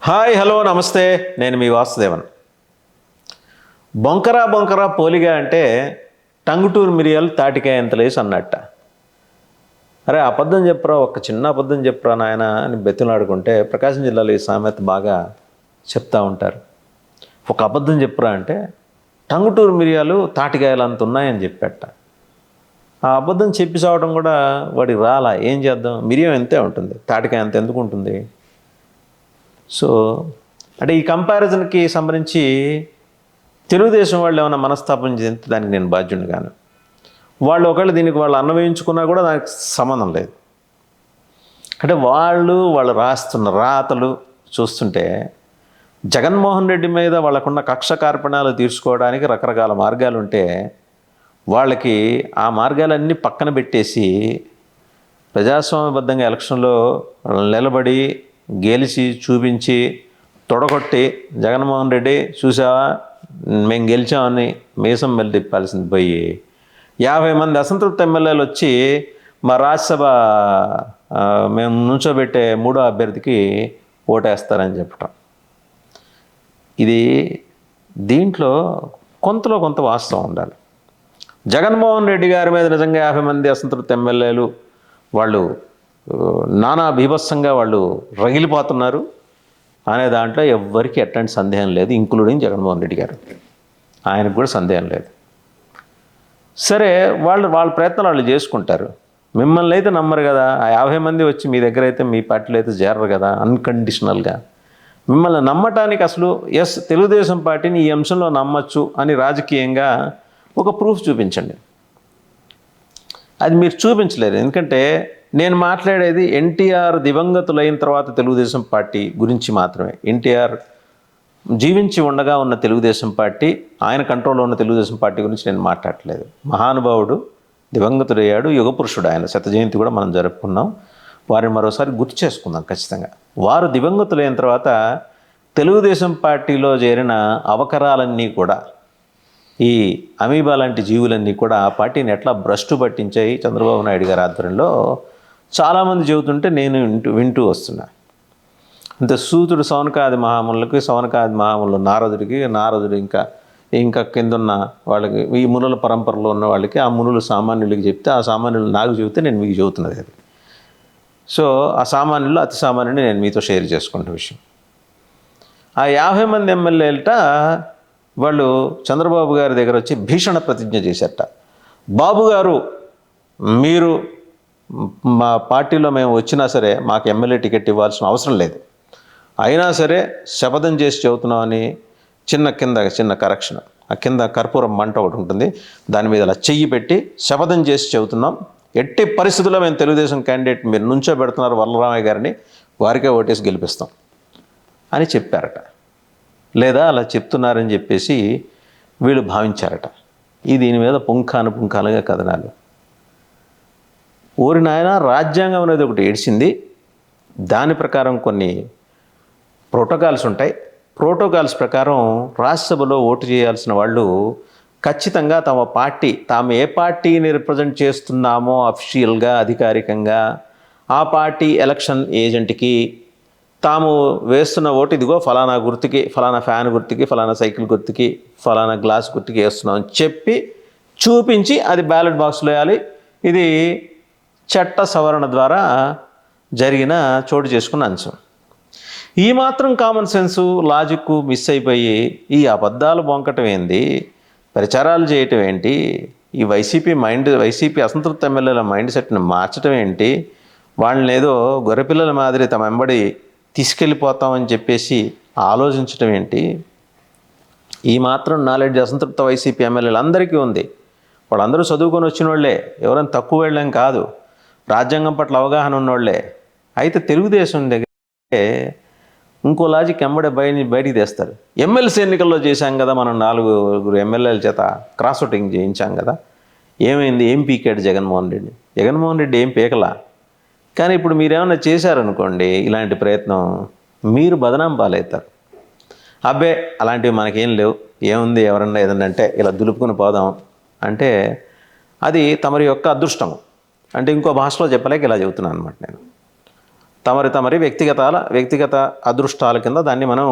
Hi hello నమస్తే. నేను మీ వాసుదేవన్. బొంకరా బొంకరా పోలిగా అంటే టంగుటూరు మిరియాలు తాటికాయ ఎంత లేసి అన్నట్ట. అరే అబద్ధం చెప్పరా ఒక చిన్న అబద్ధం చెప్పరా నాయన అని బెతులాడుకుంటే ప్రకాశం జిల్లాలో ఈ సామెత బాగా చెప్తా ఉంటారు. ఒక అబద్ధం చెప్పరా అంటే టంగుటూరు మిరియాలు తాటికాయలు అంత ఉన్నాయని చెప్పాట. ఆ అబద్ధం చెప్పి సావడం కూడా వాడి రాలా ఏం చేద్దాం? మిరియం ఎంతే ఉంటుంది? తాటికాయ అంత ఎందుకు ఉంటుంది? సో అంటే ఈ కంపారిజన్కి సంబంధించి తెలుగుదేశం వాళ్ళు ఏమైనా మనస్తాపం చెందితే దానికి నేను బాధ్యుని కాను. వాళ్ళు ఒకవేళ దీనికి వాళ్ళు అన్వయించుకున్నా కూడా దానికి సంబంధం లేదు. అంటే వాళ్ళు వాళ్ళు రాస్తున్న రాతలు చూస్తుంటే జగన్మోహన్ రెడ్డి మీద వాళ్ళకున్న కక్ష కార్పణాలు తీర్చుకోవడానికి రకరకాల మార్గాలు ఉంటే వాళ్ళకి ఆ మార్గాలన్నీ పక్కన పెట్టేసి ప్రజాస్వామ్యబద్ధంగా ఎలక్షన్లో నిలబడి గెలిచి చూపించి తొడగొట్టి జగన్మోహన్ రెడ్డి చూసావా? మేము గెలిచామని మీసం మెల్లి తిప్పాల్సింది పోయి. యాభై మంది అసంతృప్త ఎమ్మెల్యేలు వచ్చి మా రాజ్యసభ మేము నుంచోబెట్టే మూడో అభ్యర్థికి ఓటేస్తారని చెప్పటం. ఇది దీంట్లో కొంతలో కొంత వాస్తవం ఉండాలి. జగన్మోహన్ రెడ్డి గారి మీద నిజంగా యాభై మంది అసంతృప్త ఎమ్మెల్యేలు వాళ్ళు నానా బీభత్సంగా వాళ్ళు రగిలిపోతున్నారు అనే దాంట్లో ఎవ్వరికి ఎట్లాంటి సందేహం లేదు ఇంక్లూడింగ్ జగన్మోహన్ రెడ్డి గారు. ఆయనకు కూడా సందేహం లేదు. సరే వాళ్ళు వాళ్ళ ప్రయత్నాలు వాళ్ళు చేసుకుంటారు. మిమ్మల్ని అయితే నమ్మరు కదా. ఆ యాభై మంది వచ్చి మీ దగ్గర అయితే మీ పార్టీలో అయితే చేరరు కదా అన్కండిషనల్గా మిమ్మల్ని నమ్మటానికి అసలు ఎస్ తెలుగుదేశం పార్టీని ఈ అంశంలో నమ్మచ్చు అని రాజకీయంగా ఒక ప్రూఫ్ చూపించండి. అది మీరు చూపించలేరు ఎందుకంటే నేను మాట్లాడేది ఎన్టీఆర్ దివంగతులైన తర్వాత తెలుగుదేశం పార్టీ గురించి మాత్రమే. ఎన్టీఆర్ జీవించి ఉండగా ఉన్న తెలుగుదేశం పార్టీ ఆయన కంట్రోల్లో ఉన్న తెలుగుదేశం పార్టీ గురించి నేను మాట్లాడట్లేదు మహానుభావుడు దివంగతుడయ్యాడు యుగపురుషుడు ఆయన. శత జయంతి కూడా మనం జరుపుకున్నాం. వారిని మరోసారి గుర్తు చేసుకుందాం ఖచ్చితంగా. వారు దివంగతులైన తర్వాత తెలుగుదేశం పార్టీలో చేరిన అవకరాలన్నీ కూడా ఈ అమీబా లాంటి జీవులన్నీ కూడా ఆ పార్టీని ఎట్లా భ్రష్టు పట్టించాయి చంద్రబాబు నాయుడు గారి ఆధ్వర్యంలో చాలామంది చెబుతుంటే నేను వింటూ వింటూ వస్తున్నా. అంతే సూతుడు సౌనకాది మహాములకి సౌనకాది మహాములు నారదుడికి నారదుడు ఇంకా ఇంకా కిందున్న వాళ్ళకి ఈ మునుల పరంపరలో ఉన్న వాళ్ళకి ఆ మునులు సామాన్యులకి చెప్తే ఆ సామాన్యులు నాకు చెబితే నేను మీకు చెబుతున్నది అది. సో ఆ సామాన్యులు అతి సామాన్యుని నేను మీతో షేర్ చేసుకుంటున్న విషయం. ఆ యాభై మంది ఎమ్మెల్యేలట వాళ్ళు చంద్రబాబు గారి దగ్గర వచ్చి భీషణ ప్రతిజ్ఞ చేశారట. బాబు గారు మీరు మా పార్టీలో మేము వచ్చినా సరే మాకు ఎమ్మెల్యే టికెట్ ఇవ్వాల్సిన అవసరం లేదు. అయినా సరే శపథం చేసి చెబుతున్నామని చిన్న కింద చిన్న కరెక్షన్ ఆ కింద కర్పూరం మంట ఒకటి ఉంటుంది. దాని మీద అలా చెయ్యి పెట్టి శపథం చేసి చెబుతున్నాం. ఎట్టి పరిస్థితుల్లో మేము తెలుగుదేశం క్యాండిడేట్ మీరు నుంచో పెడుతున్నారు వల్లరామయ్య గారిని వారికే ఓటేసి గెలిపిస్తాం అని చెప్పారట. లేదా అలా చెప్తున్నారని చెప్పేసి వీళ్ళు భావించారట. ఈ దీని మీద పుంఖాను పుంఖాలుగా కథనాలు. ఊరి నాయన రాజ్యాంగం అనేది ఒకటి ఏడ్చింది. దాని ప్రకారం కొన్ని ప్రోటోకాల్స్ ఉంటాయి. ప్రోటోకాల్స్ ప్రకారం రాజ్యసభలో ఓటు చేయాల్సిన వాళ్ళు ఖచ్చితంగా తమ పార్టీ తాము ఏ పార్టీని రిప్రజెంట్ చేస్తున్నామో అఫిషియల్గా అధికారికంగా ఆ పార్టీ ఎలక్షన్ ఏజెంట్కి తాము వేస్తున్న ఓటు ఇదిగో ఫలానా గుర్తుకి ఫలానా ఫ్యాన్ గుర్తుకి ఫలానా సైకిల్ గుర్తుకి ఫలానా గ్లాస్ గుర్తుకి వేస్తున్నామని చెప్పి చూపించి అది బ్యాలెట్ బాక్స్లో వేయాలి. ఇది చట్ట సవరణ ద్వారా జరిగిన చోటు చేసుకున్న అంశం. ఈ మాత్రం కామన్ సెన్సు లాజిక్ మిస్ అయిపోయి ఈ అబద్ధాలు బొంకటం ఏంది? ప్రచారాలు చేయటం ఏంటి? ఈ వైసీపీ మైండ్ వైసీపీ అసంతృప్త ఎమ్మెల్యేల మైండ్ సెట్ని మార్చడం ఏంటి? వాళ్ళని ఏదో గొర్రెపిల్లల మాదిరి తమ వెంబడి తీసుకెళ్ళిపోతామని చెప్పేసి ఆలోచించడం ఏంటి? ఈ మాత్రం నాలెడ్జ్ అసంతృప్త వైసీపీ ఎమ్మెల్యేలందరికీ ఉంది. వాళ్ళందరూ చదువుకొని వచ్చిన వాళ్ళే ఎవరైనా తక్కువ వెళ్ళాం కాదు. రాజ్యాంగం పట్ల అవగాహన ఉన్నోళ్ళే. అయితే తెలుగుదేశం దగ్గరే ఇంకో లాజిక్ ఎంబడే బయట బయటికి తెస్తారు. ఎమ్మెల్సీ ఎన్నికల్లో చేశాం కదా మనం నాలుగురు ఎమ్మెల్యేల చేత క్రాస్ ఓటింగ్ చేయించాం కదా. ఏమైంది? ఏం పీకాడు జగన్మోహన్ రెడ్డి జగన్మోహన్ రెడ్డి ఏం పీకలా? కానీ ఇప్పుడు మీరేమన్నా చేశారనుకోండి ఇలాంటి ప్రయత్నం మీరు బదనాం పాలవుతారు. అబ్బే అలాంటివి మనకేం లేవు. ఏముంది ఎవరన్నా ఏదన్నా అంటే ఇలా దులుపుకుని పోదాం అంటే అది తమరి యొక్క అదృష్టం అంటే ఇంకో భాషలో చెప్పలేక ఇలా చెబుతున్నాను అనమాట నేను. తమరి తమరి వ్యక్తిగతాల వ్యక్తిగత అదృష్టాల కింద దాన్ని మనం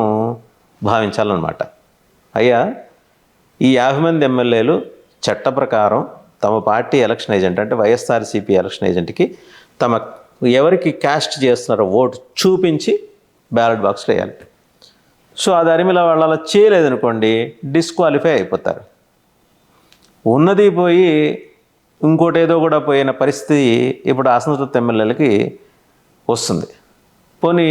భావించాలన్నమాట. అయ్యా ఈ యాభై మంది ఎమ్మెల్యేలు చట్ట ప్రకారం తమ పార్టీ ఎలక్షన్ ఏజెంట్ అంటే వైఎస్ఆర్సీపీ ఎలక్షన్ ఏజెంట్కి తమ ఎవరికి క్యాస్ట్ చేస్తున్నారో ఓటు చూపించి బ్యాలెట్ బాక్స్లో వేయాలి. సో అది అరిమిల వాళ్ళు అలా చేయలేదనుకోండి డిస్క్వాలిఫై అయిపోతారు. ఉన్నది పోయి ఇంకోటి ఏదో కూడా పోయిన పరిస్థితి ఇప్పుడు అసంతృప్త ఎమ్మెల్యేలకి వస్తుంది. పోనీ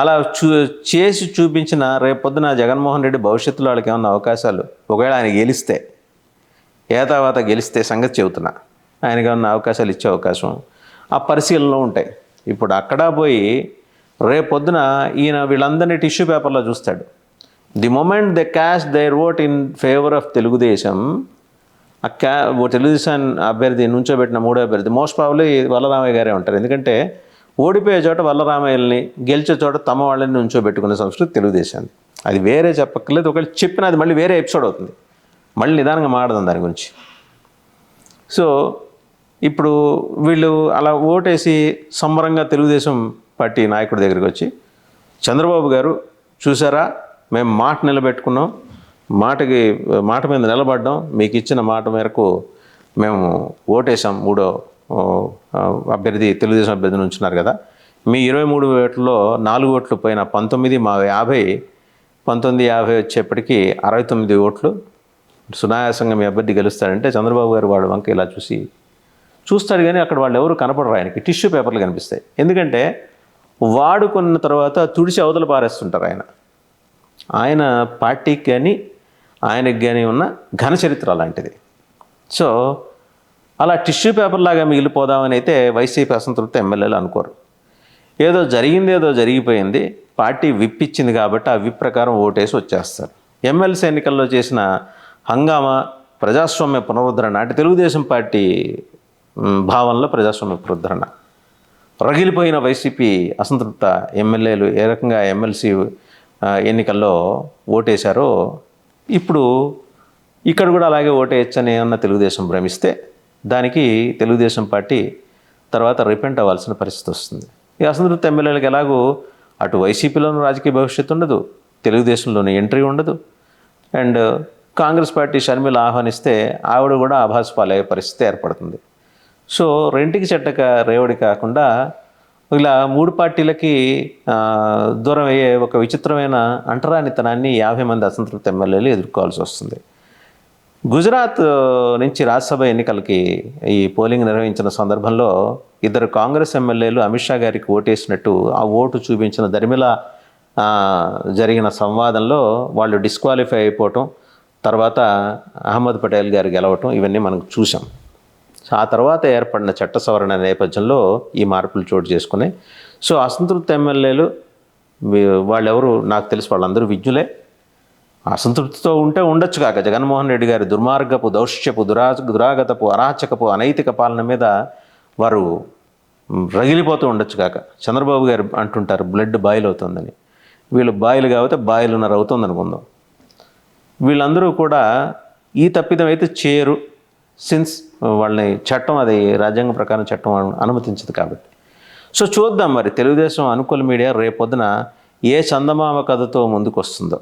అలా చూ చేసి చూపించిన రేపొద్దున జగన్మోహన్ రెడ్డి భవిష్యత్తులో వాళ్ళకి ఏమన్నా అవకాశాలు ఒకవేళ ఆయన గెలిస్తే ఏతావాత గెలిస్తే సంగతి చెబుతున్నా ఆయనకి ఏమన్నా అవకాశాలు ఇచ్చే అవకాశం ఆ పరిశీలనలో ఉంటాయి. ఇప్పుడు అక్కడ పోయి రేపొద్దున ఈయన వీళ్ళందరినీ టిష్యూ పేపర్లో చూస్తాడు. The moment the cast their vote in favour of Telugudesam ఆ క్యా ఓ తెలుగుదేశం అభ్యర్థి నుంచోబెట్టిన మూడో అభ్యర్థి మోస్ట్ ప్రాబ్లీ వల్లరామయ్య గారే ఉంటారు. ఎందుకంటే ఓడిపోయే చోట వల్లరామయ్యల్ని గెలిచే చోట తమ వాళ్ళని నుంచోబెట్టుకునే సంస్కృతి తెలుగుదేశాన్ని అది వేరే చెప్పక్కర్లేదు. ఒకవేళ చెప్పిన అది మళ్ళీ వేరే ఎపిసోడ్ అవుతుంది. మళ్ళీ నిదానంగా మాడదాం దాని గురించి. సో ఇప్పుడు వీళ్ళు అలా ఓటేసి సంబరంగా తెలుగుదేశం పార్టీ నాయకుడి దగ్గరికి వచ్చి చంద్రబాబు గారు చూసారా? మేము మాట నిలబెట్టుకున్నాం. మాటకి మాట మీద నిలబడ్డం మీకు ఇచ్చిన మాట మేరకు మేము ఓటేసాం మూడో అభ్యర్థి తెలుగుదేశం అభ్యర్థి నుంచున్నారు కదా. మీ ఇరవై మూడు ఓట్లలో నాలుగు ఓట్లు పోయిన పంతొమ్మిది మా యాభై పంతొమ్మిది యాభై వచ్చేప్పటికీ అరవై తొమ్మిది ఓట్లు. సునాయాసంగా మీ అభ్యర్థి గెలుస్తాడంటే చంద్రబాబు గారు వాడు వంక ఇలా చూసి చూస్తాడు కానీ అక్కడ వాళ్ళు ఎవరు కనపడరు ఆయనకి. టిష్యూ పేపర్లు కనిపిస్తాయి. ఎందుకంటే వాడుకున్న తర్వాత తుడిచి అవతల పారేస్తుంటారు ఆయన. ఆయన పార్టీకి కానీ ఆయనకి కానీ ఉన్న ఘన చరిత్ర అలాంటిది. సో అలా టిష్యూ పేపర్ లాగా మిగిలిపోదామని అయితే వైసీపీ అసంతృప్తి ఎమ్మెల్యేలు అనుకోరు. ఏదో జరిగింది ఏదో జరిగిపోయింది పార్టీ విప్పిచ్చింది కాబట్టి ఆ విప్ ప్రకారం ఓటేసి వచ్చేస్తారు. ఎమ్మెల్సీ ఎన్నికల్లో చేసిన హంగామా ప్రజాస్వామ్య పునరుద్ధరణ అంటే తెలుగుదేశం పార్టీ భావనలో ప్రజాస్వామ్య పునరుద్ధరణ. రగిలిపోయిన వైసీపీ అసంతృప్త ఎమ్మెల్యేలు ఏ రకంగా ఎమ్మెల్సీ ఎన్నికల్లో ఓటేశారో ఇప్పుడు ఇక్కడ కూడా అలాగే ఓటేయచ్చని అన్న తెలుగుదేశం భ్రమిస్తే దానికి తెలుగుదేశం పార్టీ తర్వాత రిపెంట్ అవ్వాల్సిన పరిస్థితి వస్తుంది. ఈ అసంతృప్తి ఎమ్మెల్యేలకు ఎలాగో అటు వైసీపీలోనూ రాజకీయ భవిష్యత్తు ఉండదు తెలుగుదేశంలోనూ ఎంట్రీ ఉండదు. అండ్ కాంగ్రెస్ పార్టీ షర్మిల ఆహ్వానిస్తే ఆవిడ కూడా ఆభాస్ పాలయ్యే పరిస్థితి ఏర్పడుతుంది. సో రెంటికి చెట్టక రేవడి కాకుండా ఇలా మూడు పార్టీలకి దూరం అయ్యే ఒక విచిత్రమైన అంటరానితనాన్ని యాభై మంది అసంతృప్త ఎమ్మెల్యేలు ఎదుర్కోవాల్సి వస్తుంది. గుజరాత్ నుంచి రాజ్యసభ ఎన్నికలకి ఈ పోలింగ్ నిర్వహించిన సందర్భంలో ఇద్దరు కాంగ్రెస్ ఎమ్మెల్యేలు అమిత్ షా గారికి ఓటేసినట్టు ఆ ఓటు చూపించిన దరిమిల జరిగిన సంవాదంలో వాళ్ళు డిస్క్వాలిఫై అయిపోవటం తర్వాత అహ్మద్ పటేల్ గారు గెలవటం ఇవన్నీ మనం చూసాం సో ఆ తర్వాత ఏర్పడిన చట్ట సవరణ నేపథ్యంలో ఈ మార్పులు చోటు చేసుకున్నాయి. సో అసంతృప్త ఎమ్మెల్యేలు వాళ్ళెవరు? నాకు తెలిసి వాళ్ళందరూ విజ్ఞులే. అసంతృప్తితో ఉంటే ఉండొచ్చు కాక. జగన్మోహన్ రెడ్డి గారి దుర్మార్గపు దౌష్యపు దురా దురాగతపు అరాచకపు అనైతిక పాలన మీద వారు రగిలిపోతూ ఉండొచ్చు కాక. చంద్రబాబు గారు అంటుంటారు బ్లడ్ బాయిల్ అవుతుందని. వీళ్ళు బాయిల్ కాబట్టి బాయిలున్నర అవుతుంది అనుకుందాం వీళ్ళందరూ కూడా ఈ తప్పిదం అయితే చేయరు సిన్స్ uh, వాళ్ళని చట్టం అది రాజ్యాంగం ప్రకారం చట్టం అనుమతించదు కాబట్టి. సో చూద్దాం మరి తెలుగుదేశం అనుకూల మీడియా రేపొద్దున ఏ చందమామ కథతో ముందుకు వస్తుందో